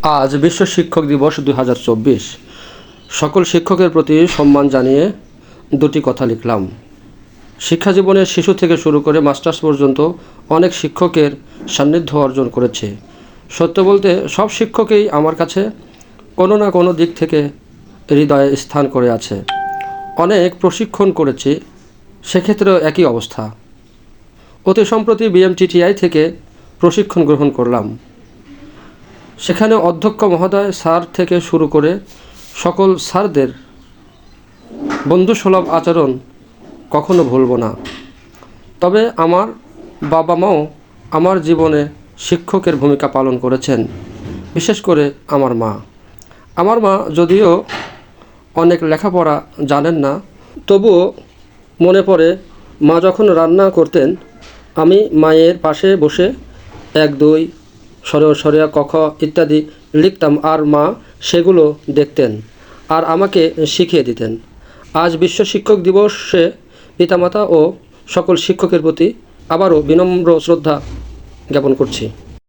আজ বিশ্ব শিক্ষক দিবস দুই হাজার চব্বিশ। সকল শিক্ষকের প্রতি সম্মান জানিয়ে দুটি কথা লিখলাম। শিক্ষা জীবনে শিশু থেকে শুরু করে মাস্টার্স পর্যন্ত অনেক শিক্ষকের সান্নিধ্য অর্জন করেছে। সত্য বলতে সব শিক্ষকেই আমার কাছে কোনো না কোনো দিক থেকে হৃদয়ে স্থান করে আছে। অনেক প্রশিক্ষণ করেছি, সেক্ষেত্রেও একই অবস্থা। অতি সম্প্রতি বিএমটিটিআই থেকে প্রশিক্ষণ গ্রহণ করলাম। সেখানে অধ্যক্ষ মহোদয় স্যার থেকে শুরু করে সকল স্যারদের বন্ধুসুলভ আচরণ কখনো ভুলব না। তবে আমার বাবা মাও আমার জীবনে শিক্ষকের ভূমিকা পালন করেছেন, বিশেষ করে আমার মা। আমার মা যদিও অনেক লেখাপড়া জানেন না, তবুও মনে পড়ে, মা যখন রান্না করতেন, আমি মায়ের পাশে বসে এক, দুই সরে সরিয়া কখ ইত্যাদি লিখতাম আর মা সেগুলো দেখতেন আর আমাকে শিখিয়ে দিতেন। আজ বিশ্ব শিক্ষক দিবসে পিতামাতা ও সকল শিক্ষকের প্রতি আবারও বিনম্র শ্রদ্ধা জ্ঞাপন করছি।